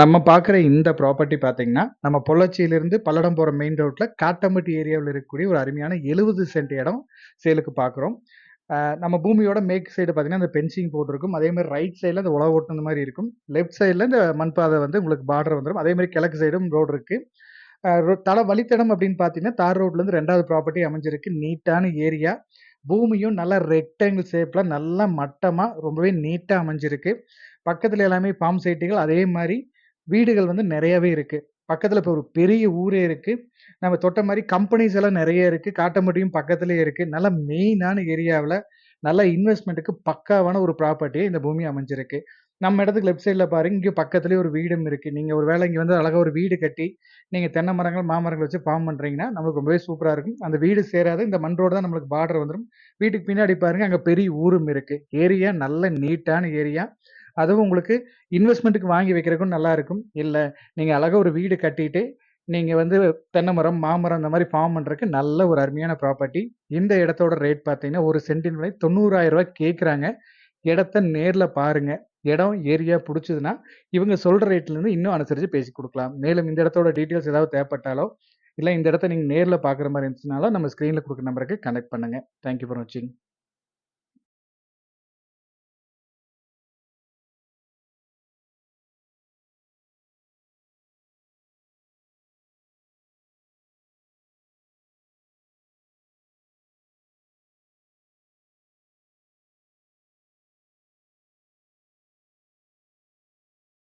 நம்ம பார்க்குற இந்த ப்ராப்பர்ட்டி பார்த்தீங்கன்னா, நம்ம பொள்ளாச்சியிலிருந்து பல்லடம் போகிற மெயின் ரோட்டில் காட்டம்பட்டி ஏரியாவில் இருக்கக்கூடிய ஒரு அருமையான 70 சென்ட் இடம் சேலுக்கு பார்க்குறோம். நம்ம பூமியோட மேற்கு சைடு பார்த்தீங்கன்னா, அந்த பென்சிங் போட்டிருக்கும். அதே மாதிரி ரைட் சைடில் அந்த உழவு ஓட்டுன மாதிரி இருக்கும். லெஃப்ட் சைடில் இந்த மண் பாதை வந்து உங்களுக்கு பார்டர் வந்துடும் அதே மாதிரி கிழக்கு சைடும் ரோடு இருக்குது அ வழித்தடம் அப்படின்னு பார்த்தீங்கன்னா, தார் ரோட்லேருந்து ரெண்டாவது ப்ராப்பர்ட்டி அமைஞ்சிருக்கு. நீட்டான ஏரியா. பூமியும் நல்லா ரெக்டாங்கிள் ஷேப்பில் நல்லா மட்டமாக ரொம்பவே நீட்டாக அமைஞ்சிருக்கு. பக்கத்தில் எல்லாமே பாம் சைட்டுகள் அதே மாதிரி வீடுகள் வந்து நிறையவே இருக்கு. பக்கத்துல இப்போ ஒரு பெரிய ஊரே இருக்கு. நம்ம தொட்ட மாதிரி கம்பெனிஸ் எல்லாம் நிறைய இருக்கு. காட்டம்பட்டியும் பக்கத்துலயே இருக்கு. நல்ல மெயினான ஏரியாவில் நல்ல இன்வெஸ்ட்மெண்ட்டுக்கு பக்காவான ஒரு ப்ராப்பர்ட்டியை இந்த பூமி அமைஞ்சிருக்கு. நம்ம இடத்துக்கு லெஃப்ட் சைடில் பாருங்க, இங்கே பக்கத்துலேயே ஒரு வீடும் இருக்குது நீங்கள் ஒரு வேளை இங்கே வந்து அழகாக ஒரு வீடு கட்டி, நீங்கள் தென்னை மரங்கள், மாமரங்கள் வச்சு ஃபார்ம் பண்ணுறீங்கன்னா நமக்கு ரொம்பவே சூப்பராக இருக்கும். அந்த வீடு சேராது. இந்த மண் ரோடு தான் நம்மளுக்கு பார்டர் வந்துடும் வீட்டுக்கு பின்னாடி பாருங்கள் அங்கே பெரிய ஊரும் இருக்குது ஏரியா நல்ல நீட்டான ஏரியா. அதுவும் உங்களுக்கு இன்வெஸ்ட்மெண்ட்டுக்கு வாங்கி வைக்கிறதுக்கும் நல்லா இருக்கும். நீங்கள் அழகாக ஒரு வீடு கட்டிட்டு, நீங்கள் வந்து தென்னை மரம், மாமரம் இந்த மாதிரி ஃபார்ம் பண்ணுறதுக்கு நல்ல ஒரு அருமையான ப்ராப்பர்ட்டி. இந்த இடத்தோட ரேட் பார்த்தீங்கன்னா, ஒரு சென்டின் விலை தொண்ணூறாயிரம் ரூபாய் கேட்குறாங்க. இடத்த நேரில் பாருங்கள் இடம், ஏரியா பிடிச்சதுன்னா இவங்க சொல்கிற ரேட்லேருந்து இன்னும் அனுசரித்து பேசி கொடுக்கலாம் மேலும் இந்த இடத்தோட டீட்டெயில்ஸ் ஏதாவது தேவைப்பட்டாலோ, இல்லை இந்த இடத்த நீங்கள் நேரில் பார்க்குற மாதிரி இருந்துச்சுனாலும், நம்ம ஸ்க்ரீனில் கொடுக்குற நம்பருக்கு கனெக்ட் பண்ணுங்க. தேங்க் யூ ஃபார் வாட்சிங்.